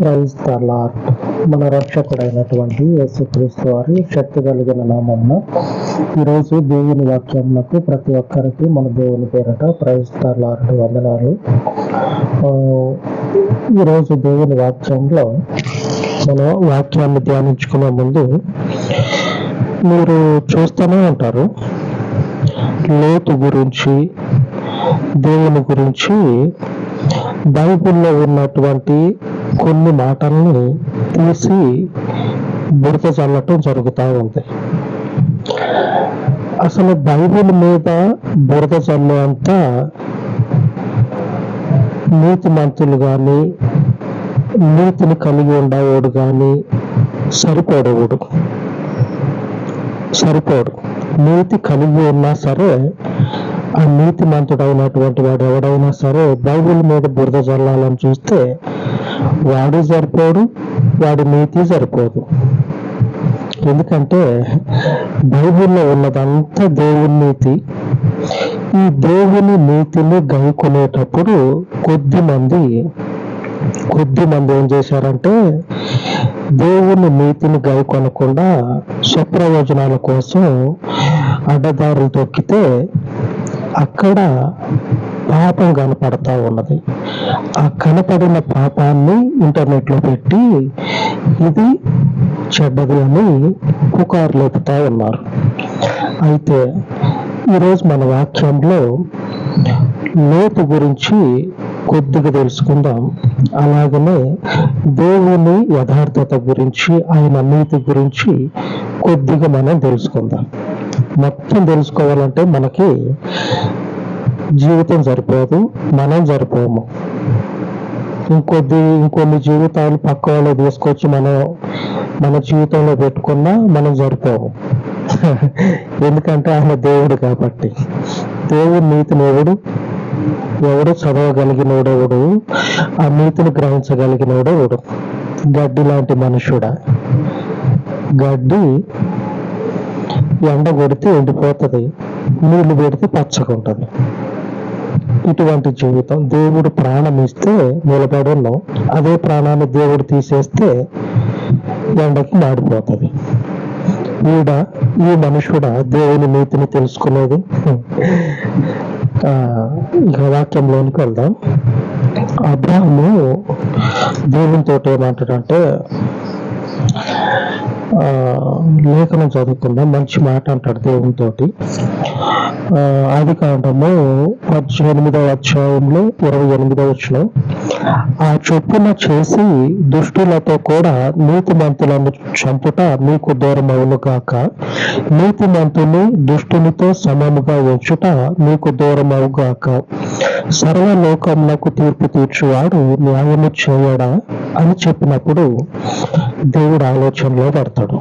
Praise the lord మన రక్షకుడైనటువంటి యేసుక్రీస్తు వారి శక్తి కలిగిన నామమున ఈరోజు దేవుని వాక్యమునకు ప్రతి ఒక్కరికి మన దేవుని పేరట ప్రైజ్ ద లార్డ్ వందనాలు ఈరోజు దేవుని వాక్యంలో మన వాక్యాన్ని ధ్యానించుకునే ముందు మీరు చూస్తూనే ఉంటారు లోతు గురించి దేవుని గురించి బైబిల్లో ఉన్నటువంటి కొన్ని మాటల్ని తీసి బురద చల్లటం జరుగుతూ ఉంది. అసలు బైబిల్ మీద బురద చల్లే అంత నీతి మంతులు కానీ నీతిని కలిగి ఉండేవాడు కానీ సరిపోడేవాడు. సరిపోడు. నీతి కలిగి ఉన్నా సరే ఆ నీతి మంతుడైనటువంటి వాడు ఎవడైనా సరే బైబిల్ మీద బురద చల్లాలని చూస్తే వాడు సరిపోడు వాడి నీతి సరిపోదు. ఎందుకంటే బైబిల్లో ఉన్నదంతా దేవుని నీతి. ఈ దేవుని నీతిని గైకొనేటప్పుడు కొద్ది మంది కొద్ది మంది ఏం చేశారంటే దేవుని నీతిని గైకొనకుండా స్వప్రయోజనాల కోసం అడ్డదారులు తొక్కితే అక్కడ పాపం కనపడతా ఉన్నది. ఆ కనపడిన పాపాన్ని ఇంటర్నెట్లో పెట్టి ఇది చెడ్డది అని పుకారు లేపుతా ఉన్నారు. అయితే ఈరోజు మన వాక్యంలో లోపు గురించి కొద్దిగా తెలుసుకుందాం. అలాగనే దేవుని యథార్థత గురించి ఆయన నీతి గురించి కొద్దిగా మనం తెలుసుకుందాం. మొత్తం తెలుసుకోవాలంటే మనకి జీవితం సరిపోదు మనం సరిపోము. ఇంకొద్ది ఇంకొన్ని జీవితాలు పక్క వాళ్ళు తీసుకొచ్చి మనం మన జీవితంలో పెట్టుకున్నా మనం సరిపోము. ఎందుకంటే ఆయన దేవుడు కాబట్టి. దేవుడు నీతిని ఎవడు ఎవడు చదవగలిగినోడెవడు ఆ నీతిని గ్రహించగలిగినోడెవడు గడ్డి లాంటి మనుషుడా. గడ్డి ఎండ కొడితే ఎండిపోతుంది నీళ్ళు పెడితే పచ్చగా ఉంటుంది ఇటువంటి జీవితం దేవుడు ప్రాణం ఇస్తే నిలబడి ఉన్నాం. అదే ప్రాణాన్ని దేవుడు తీసేస్తే ఎండకి మాడిపోతుంది. ఈడ ఈ మనుషుడా దేవుని నీతిని తెలుసుకునేది? ఆ, ఇక వాక్యంలోనికి వెళ్దాం. అబ్రాహము దేవునితో ఏమంటాడంటే ఆ, లేఖనం చదువుకుందాం. మంచి మాట అంటాడు దేవునితోటి ఆది కాండము పద్దెనిమిదవ అధ్యాయంలో ఇరవై ఎనిమిదవ వచ్చిన ఆ చొప్పున చేసి దుష్టులతో కూడా నీతిమంతులను చంపుట మీకు దూరమవును గాక. నీతిమంతుని దుష్టునితో సమముగా ఉంచుట మీకు దూరమవు గాక. సర్వలోకములకు తీర్పు తీర్చువాడు న్యాయము చేయడా అని చెప్పినప్పుడు దేవుడు ఆలోచనలో పడతాడు.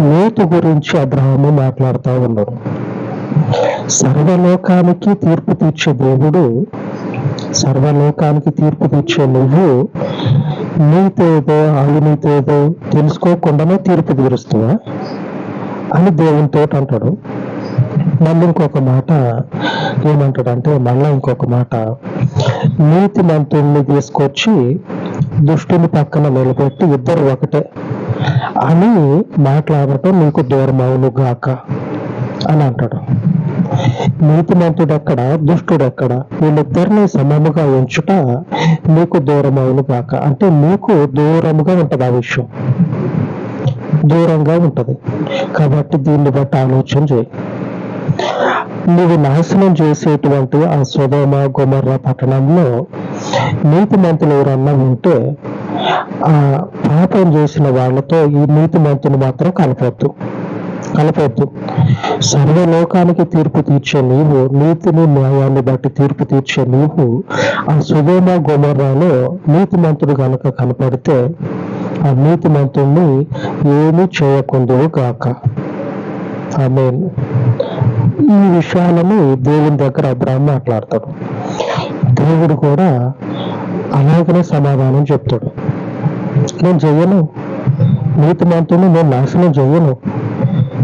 లోతు గురించి అబ్రహాము మాట్లాడుతూ ఉన్నాడు. సర్వలోకానికి తీర్పు తీర్చే దేవుడు సర్వలోకానికి తీర్పు తీర్చే నువ్వు నీతేదో అవినీతేదో తెలుసుకోకుండానే తీర్పు తీరుస్తావా? అని దేవునితో అంటాడు. మళ్ళీ ఇంకొక మాట ఏమంటాడంటే మళ్ళీ ఇంకొక మాట. నీతి మంతుల్ని తీసుకొచ్చి దుష్టుని పక్కన నిలబెట్టి ఇద్దరు ఒకటే అని మాట్లాడటం నీకు దూరం అవును గాక అని అంటాడు. నీతిమంతుడు ఎక్కడ దుష్టుడు ఎక్కడ వీళ్ళిద్దరిని సమముగా ఉంచుట నీకు దూరం కాక అంటే నీకు దూరముగా ఉంటది ఆ విషయం. దూరంగా ఉంటది. కాబట్టి దీన్ని బట్టి ఆలోచన చేయి. నువ్వు నాశనం చేసేటువంటి ఆ సుధోమ గుమర్ర పట్టణంలో నీతిమంతులు ఎవరన్నా ఉంటే ఆ పాపం చేసిన వాళ్ళతో ఈ నీతిమంతుని మాత్రం కలపొద్దు. కలపొద్దు. సర్వలోకానికి తీర్పు తీర్చే నీవు నీతిని న్యాయాన్ని బట్టి తీర్పు తీర్చే నీవు ఆ సుధోమ గుమర్రాలో నీతిమంతుడు గనక కనపడితే ఆ నీతిమంతుణ్ణి ఏమీ చేయకుందువు గాక. ఆమె ఈ విషయాలను దేవుని దగ్గర అబ్రాహం మాట్లాడతాడు. దేవుడు కూడా అలాగనే సమాధానం చెప్తాడు. నేను చెయ్యను నీతి మంతుని నేను నాశనం చెయ్యను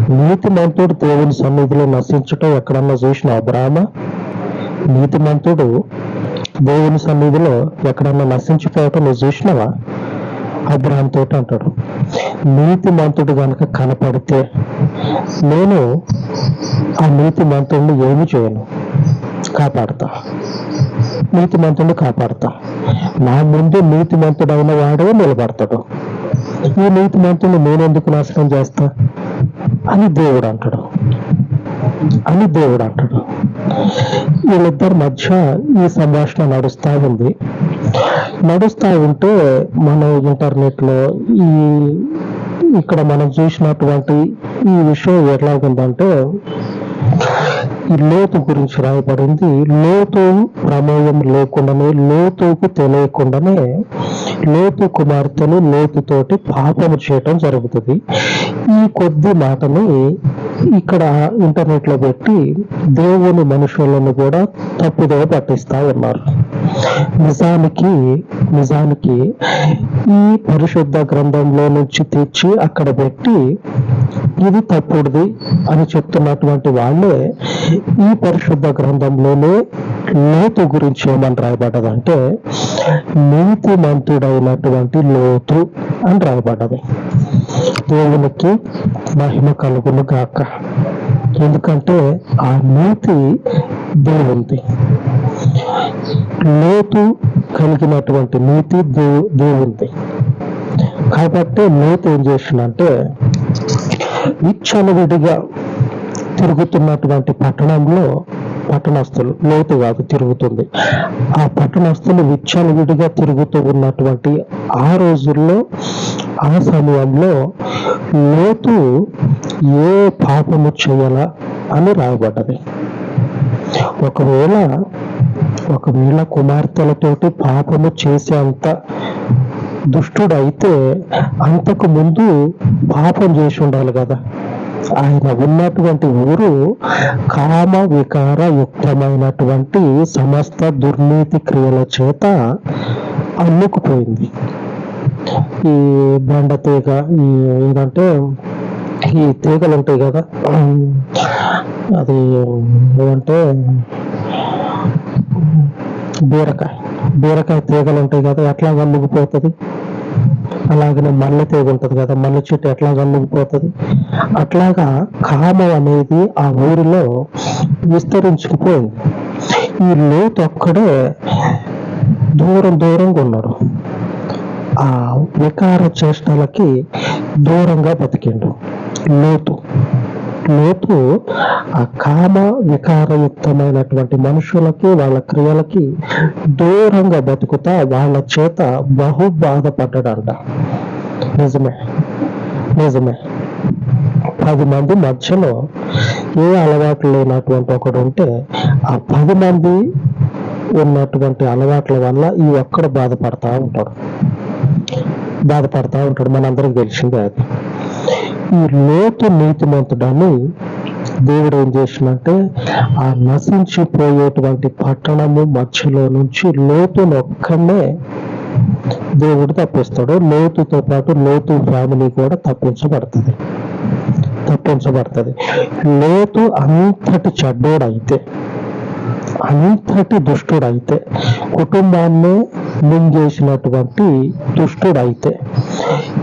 నీతి మంతుడు దేవుని సన్నిధిలో నశించటం ఎక్కడన్నా చూసిన నీతి నీతిమంతుడు దేవుని సన్నిధిలో ఎక్కడన్నా నశించిపోవటం నువ్వు చూసినావా? అబ్రహం తోటి అంటాడు. నీతి మంతుడు కనుక కనపడితే నేను ఆ నీతి మంతుడిని ఏమి చేయను? కాపాడతా. నీతి మంతుడిని కాపాడతా. నా ముందు నీతి మంతుడైన వాడే నిలబడతాడు. ఈ నీతి మంతుడిని నేనెందుకు నాశనం చేస్తా? అని దేవుడు అంటాడు. అని దేవుడు అంటాడు. వీళ్ళిద్దరి మధ్య ఈ సంభాషణ నడుస్తూ ఉంది. నడుస్తూ ఉంటే మనం ఇంటర్నెట్లో ఈ ఇక్కడ మనం చూసినటువంటి ఈ విషయం ఎట్లాగుందంటే ఈ లోతు గురించి రాయబడింది. లోతు ప్రమేయం లేకుండానే లోతుకు తెలియకుండానే లోతు కుమార్తెను లోతుతోటి పాపము చేయటం జరుగుతుంది. ఈ కొద్ది మాటని ఇక్కడ ఇంటర్నెట్లో పెట్టి దేవుని మనుషులను కూడా తప్పుదో పట్టిస్తా ఉన్నారు. నిజానికి నిజానికి ఈ పరిశుద్ధ గ్రంథంలో నుంచి తెచ్చి అక్కడ పెట్టి ఇది తప్పుడుది అని చెప్తున్నటువంటి వాళ్ళే ఈ పరిశుద్ధ గ్రంథంలోనే లోతు గురించి ఏమని రాయబడ్డదంటే నీతిమంతుడైనటువంటి లోతు అని రాయబడ్డది. దేవునికి మహిమ కలుగును గాక. ఎందుకంటే ఆ నీతి దేవుంది లోతు కలిగినటువంటి నీతి దేవు దేవుంది కాబట్టి లోతు ఏం చేసిందంటే విచ్చలవిడిగా తిరుగుతున్నటువంటి పట్టణంలో పట్టణస్తులు లోతు కాదు తిరుగుతుంది. ఆ పట్టణస్తులు విచ్చలవిడిగా తిరుగుతూ ఉన్నటువంటి ఆ రోజుల్లో ఆ సమయంలో లోతు ఏ పాపము చేయాల అని రాయబడ్డది. ఒకవేళ ఒకవేళ కుమార్తెలతోటి పాపము చేసేంత దుష్టుడైతే అంతకు ముందు పాపం చేసి ఉండాలి కదా. ఆయన ఉన్నటువంటి ఊరు కామ వికార యుక్తమైనటువంటి సమస్త దుర్నీతి క్రియల చేత అల్లుకుపోయింది. ఈ బెండ తీగ ఈ ఏదంటే ఈ తీగలు ఉంటాయి కదా. అది ఏమంటే బీరకాయ. బీరకాయ తీగలు ఉంటాయి కదా ఎట్లా గమ్ముకుపోతుంది అలాగనే మల్లె తీగ ఉంటుంది కదా మల్లె చెట్టు ఎట్లా గమ్ముకుపోతుంది అట్లాగా కామం అనేది ఆ ఊరిలో విస్తరించుకుపోయింది. ఈ లోతు ఒక్కడే దూరం దూరంగా ఉన్నాడు. ఆ వికార చేష్టలకి దూరంగా బతికిండు లోతు. లోతు ఆ కామ వికారయుక్తమైనటువంటి మనుషులకి వాళ్ళ క్రియలకి దూరంగా బతుకుతా వాళ్ళ చేత బహు బాధపడ్డాడంట. నిజమే. నిజమే. పది మంది మధ్యలో ఏ అలవాట్లు లేనటువంటి ఒకడు ఉంటే ఆ పది మంది ఉన్నటువంటి అలవాట్ల వల్ల ఈ ఒక్కడు బాధపడతా ఉంటాడు. బాధపడతా ఉంటాడు. మనందరికి తెలిసిందే అది. ఈ లోతు నీతిమంతుడని దేవుడు ఏం చేసినంటే ఆ నశించిపోయేటువంటి పట్టణము మధ్యలో నుంచి లోతును ఒక్కనే దేవుడు తప్పిస్తాడు. లోతుతో పాటు లోతు ఫ్యామిలీ కూడా తప్పించబడుతుంది. తప్పించబడుతుంది. లోతు అంతటి చెడ్డోడైతే అంతటి దుష్టుడైతే. కుటుంబాన్ని మింగేసినటువంటి దుష్టుడైతే.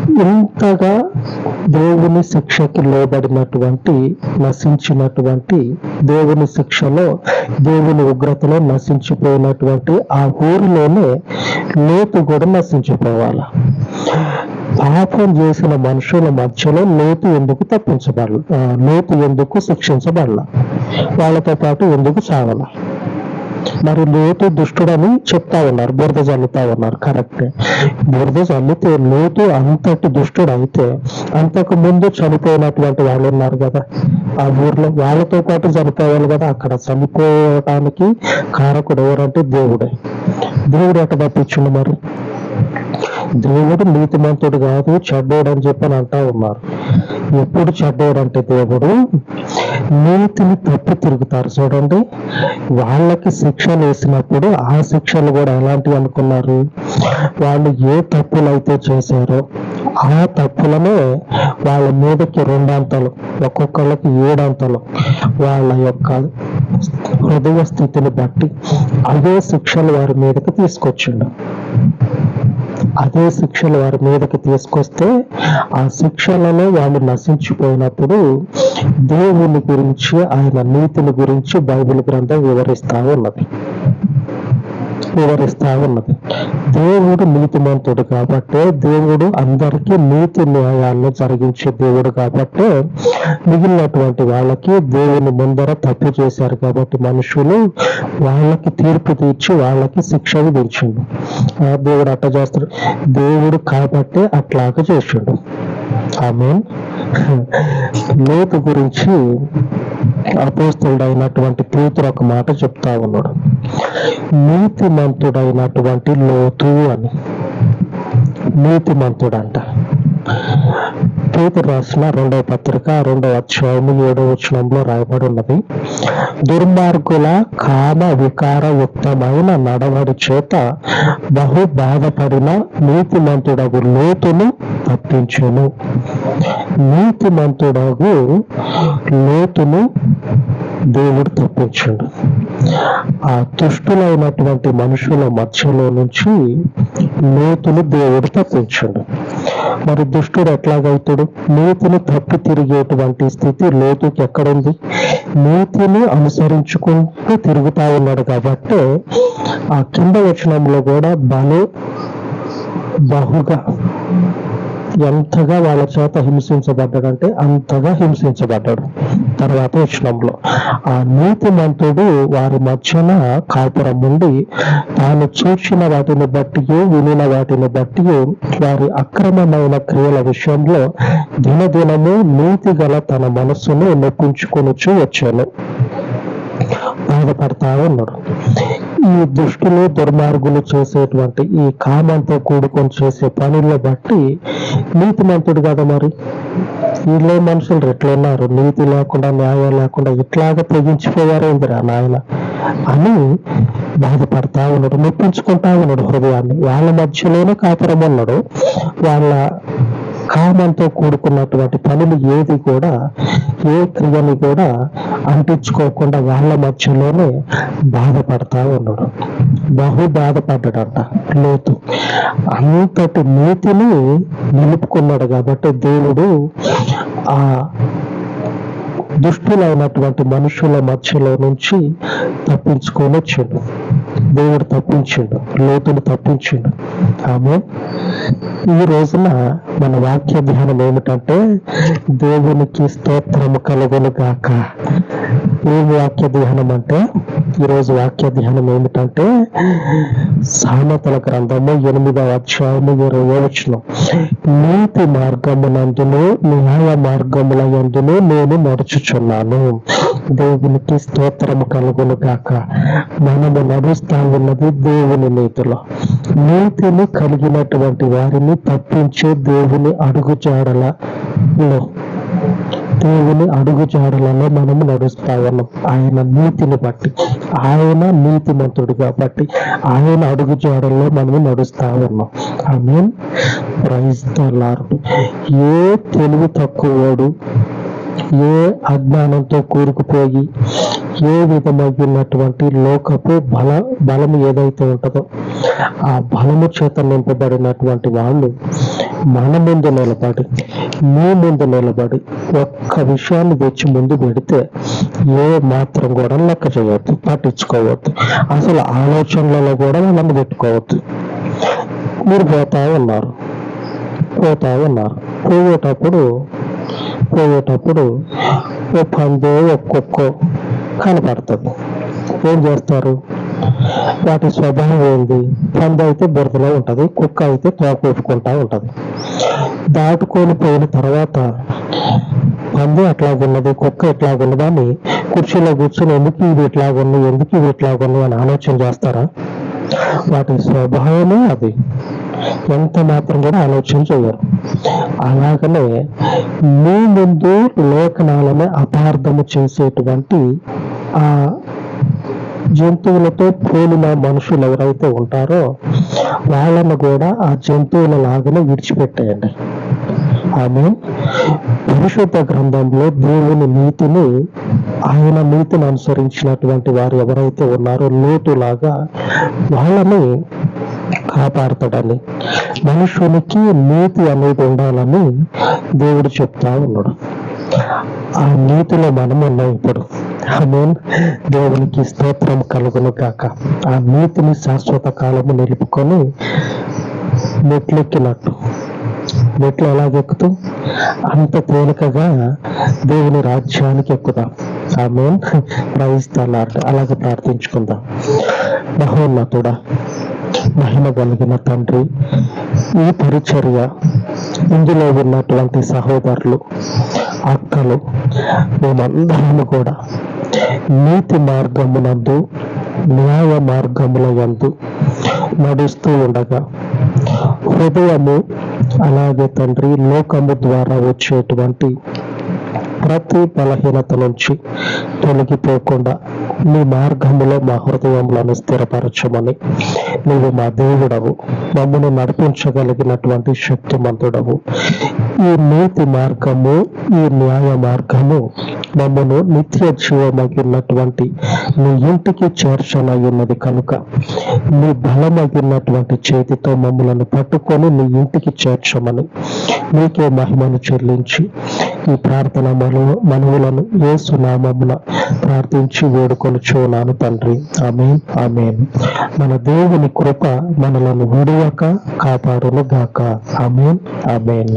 ఇంతగా దేవుని శిక్షకి లోబడినటువంటి నశించినటువంటి దేవుని శిక్షలో దేవుని ఉగ్రతలో నశించిపోయినటువంటి ఆ ఊరిలోనే లోతు కూడా నశించిపోవాలి? పాపం చేసిన మనుషుల మధ్యలో లోతు ఎందుకు తప్పించబడల లోతు ఎందుకు శిక్షించబడల? వాళ్ళతో పాటు ఎందుకు చావల మరి లోతు దుష్టుడని చెప్తా ఉన్నారు బురద చల్లుతా ఉన్నారు కరెక్ట్ బురద చల్లితే లోతు అంతటి దుష్టుడు అయితే అంతకు ముందు చనిపోయినటువంటి వాళ్ళు ఉన్నారు కదా ఆ ఊర్లో వాళ్ళతో పాటు చనిపోవాలి కదా అక్కడ చనిపోవటానికి కారకుడు ఎవరంటే దేవుడే. దేవుడు ఎట్ట మరి? దేవుడు నీతిమంతుడు కాదు చెడ్డోడు అని చెప్పని అంటా ఉన్నారు. ఎప్పుడు చెడ్డోడు అంటే దేవుడు నీతిని తప్పు తిరుగుతారు చూడండి. వాళ్ళకి శిక్షలు వేసినప్పుడు ఆ శిక్షలు కూడా ఎలాంటివి అనుకున్నారు? వాళ్ళు ఏ తప్పులు అయితే చేశారో ఆ తప్పులనే వాళ్ళ మీదకి రెండంతలు ఒక్కొక్కళ్ళకి ఏడంతలు వాళ్ళ యొక్క హృదయ స్థితిని బట్టి అదే శిక్షలు వారి మీదకి తీసుకొచ్చిండు. అదే శిక్షలు వారి మీదకి తీసుకొస్తే ఆ శిక్షలలో వాళ్ళు నశించిపోయినప్పుడు దేవుని గురించి ఆయన నీతిని గురించి బైబిల్ గ్రంథం వివరిస్తా ఉన్నది. వివరిస్తా ఉన్నది. దేవుడు నీతిమంతుడు కాబట్టే దేవుడు అందరికీ నీతి న్యాయాలను జరిగించే దేవుడు కాబట్టే మిగిలినటువంటి వాళ్ళకి దేవుని ముందర తప్పు చేశారు కాబట్టి మనుషులు వాళ్ళకి తీర్పు తీర్చి వాళ్ళకి శిక్ష విధించిండు ఆ దేవుడు అట్ట చేస్తాడు. దేవుడు కాబట్టే అట్లాగ చేసిండు. ఆమె లోతు గురించి అపోస్తుడైనటువంటి పేతురు ఒక మాట చెప్తా ఉన్నాడు. నీతిమంతుడైనటువంటి లోతు అని. నీతిమంతుడంట. పేతురు రాసిన రెండవ పత్రిక రెండవ అధ్యాయము ఏడవ వచనంలో రాయబడి ఉన్నది. దుర్మార్గుల కామ వికారయుక్తమైన నడవడి చేత బహు బాధపడిన నీతిమంతుడగు లోతును తప్పించెను. నీతిమంతుడగు లోతును దేవుడు తప్పించండు. ఆ దుష్టులైనటువంటి మనుషుల మధ్యలో నుంచి లోతును దేవుడు తప్పించుడు మరి దుష్టుడు ఎట్లాగవుతాడు? నీతిని తప్పి తిరిగేటువంటి స్థితి లోతుకి ఎక్కడుంది? నీతిని అనుసరించుకుంటూ తిరుగుతా ఉన్నాడు కాబట్టి ఆ కింద వచనంలో కూడా బలు బహుగా ఎంతగా వాళ్ళ చేత హింసించబడ్డాడంటే అంతగా హింసించబడ్డాడు. తర్వాత వచనంలో ఆ నీతిమంతుడు వారి మధ్యన కాపురం ఉండి తాను చూసిన వాటిని బట్టి వినిన వాటిని బట్టి వారి అక్రమమైన క్రియల విషయంలో దినదినము నీతి గల తన మనస్సును నొప్పించుకొనొచ్చు వచ్చాను. బాధపడతా ఉన్నాడు. ఈ దుష్టులు దుర్మార్గులు చేసేటువంటి ఈ కామంతో కూడుకొని చేసే పనుల్ని బట్టి నీతిమంతుడు కదా మరి. వీళ్ళే మనుషులు ఎట్లున్నారు? నీతి లేకుండా న్యాయం లేకుండా ఇట్లాగా తెగించిపోయారేందిరా నాయన అని బాధపడతా ఉన్నాడు నొప్పించుకుంటా ఉన్నాడు హృదయాన్ని. వాళ్ళ మధ్యలోనే కాపురం ఉన్నాడు వాళ్ళ కామంతో కూడుకున్నటువంటి పనులు ఏది కూడా ఏ క్రియని కూడా అంటించుకోకుండా వాళ్ళ మధ్యలోనే బాధపడతా ఉన్నాడు. బహు బాధపడ్డాడంట లోతు. అంతటి నీతిని నిలుపుకున్నాడు కాబట్టి దేవుడు ఆ దుష్టులైనటువంటి మనుషుల మధ్యలో నుంచి తప్పించుకొని వచ్చిండు. దేవుడు తప్పించిండు లోతును తప్పించిండు. ఆమె ఈ రోజున మన వాక్య ధ్యానం ఏమిటంటే దేవునికి స్తోత్రము కలుగును గాక. ఏం వాక్య ధ్యానం అంటే ఈరోజు వాక్య ధ్యానం ఏమిటంటే సామెతల గ్రంథము ఎనిమిదవ అధ్యాయము ఇరవై వచ్చిన నీతి మార్గమునందును న్యాయ మార్గముల ఎందును నేను నడుచుచున్నాను. దేవునికి స్తోత్రము కలుగును కాక మనము నడుస్తా ఉన్నది దేవుని నీతిలో. నీతిని కలిగినటువంటి వారిని తప్పించే దేవుని అడుగుచాడల దేవుని అడుగు జాడలలో మనము నడుస్తా ఉన్నాం ఆయన నీతిని బట్టి ఆయన నీతిమంతుడు కాబట్టి ఆయన అడుగు జాడల్లో మనము నడుస్తా ఉన్నాం I mean praise the Lord ఏ తెలివి తక్కువడు ఏ అజ్ఞానంతో కూరుకుపోయి ఏ విధమైనటువంటి లోకపు బల బలము ఏదైతే ఉంటుందో ఆ బలము చేత నింపబడినటువంటి వాళ్ళు మన ముందు నిలబడి మీ ముందు నిలబడి. ఒక్క విషయాన్ని తెచ్చి ముందు పెడితే ఏ మాత్రం కూడా లెక్క చేయవద్దు పట్టించుకోవద్దు. అసలు ఆలోచనలలో కూడా వాళ్ళని పెట్టుకోవద్దు. మీరు పోతా ఉన్నారు పోతా ఉన్నారు. పోయేటప్పుడు పోయేటప్పుడు ఓ పందో ఒక్కొక్క కనపడుతుంది. ఏం చేస్తారు? వాటి స్వభావం ఏంది? పంది అయితే బురదలో ఉంటది కుక్క అయితే తోక ఊపుకుంటా ఉంటుంది. దాటుకొని పోయిన తర్వాత పంది ఎట్లాగున్నది కుక్క ఎట్లాగున్నది అని కుర్చీలో కూర్చొని ఎందుకు ఇవి ఇట్లాగున్నాయి ఎందుకు ఇవి ఇట్లాగున్నాయి అని ఆలోచన చేస్తారా? వాటి స్వభావమే అది. ఎంత మాత్రం కూడా ఆలోచన చేయరు. అలాగనే మీ ముందు లేఖనాలను అపార్థము చేసేటువంటి ఆ జంతువులతో పోలిన మనుషులు ఎవరైతే ఉంటారో వాళ్ళను కూడా ఆ జంతువుల లాగానే విడిచిపెట్టేయండి. ఆమె పరిశుద్ధ గ్రంథంలో దేవుని నీతిని ఆయన నీతిని అనుసరించినటువంటి వారు ఎవరైతే ఉన్నారో లోతులాగా వాళ్ళని కాపాడతాడని మనుషునికి నీతి అనేది ఉండాలని దేవుడు చెప్తా ఉన్నాడు. ఆ నీతిలో మనం ఉన్నాం ఇప్పుడు. ఆమేన్. దేవునికి స్తోత్రం కలుగును కాక ఆ నీతిని శాశ్వత కాలము నిలుపుకొని మెట్లెక్కినట్టు. మెట్లు ఎలాగెక్కుతూ అంత తేలికగా దేవుని రాజ్యానికి ఎక్కుదాం. ఆమె ప్రయిస్తాలారు అలాగే ప్రార్థించుకుందాం. మహోన్నతుడా మహిమ కలిగిన తండ్రి ఈ పరిచర్య ఇందులో ఉన్నటువంటి సహోదరులు అక్కలు మేమందరము కూడా నీతి మార్గమునందు న్యాయ మార్గముల యందు నడుస్తూ ఉండగా హృదయము అలాగే తండ్రి లోకము ద్వారా వచ్చేటువంటి ప్రతి బలహీనత నుంచి తొలగిపోకుండా నీ మార్గములో మా హృదయములను స్థిరపరచమని నీవు మా దేవుడవు. మమ్మల్ని నడిపించగలిగినటువంటి శక్తిమంతుడవు. ఈ నీతి మార్గము ఈ న్యాయ మార్గము మమ్మను నిత్య జీవమగినటువంటి నీ ఇంటికి చేర్చనయ్యున్నది కనుక నీ బలమగినటువంటి చేతితో మమ్మలను పట్టుకొని నీ ఇంటికి చేర్చమని నీకే మహిమను చెల్లించి ఈ ప్రార్థన మనలో మనవులను ఏ సునామముల ప్రార్థించి వేడుకొలుచున్నాను తండ్రి. అమీన్ ఆమెన్. మన దేవుని కృప మనలను విడివక కాపాడును గాక ఆమెన్ ఆమెన్.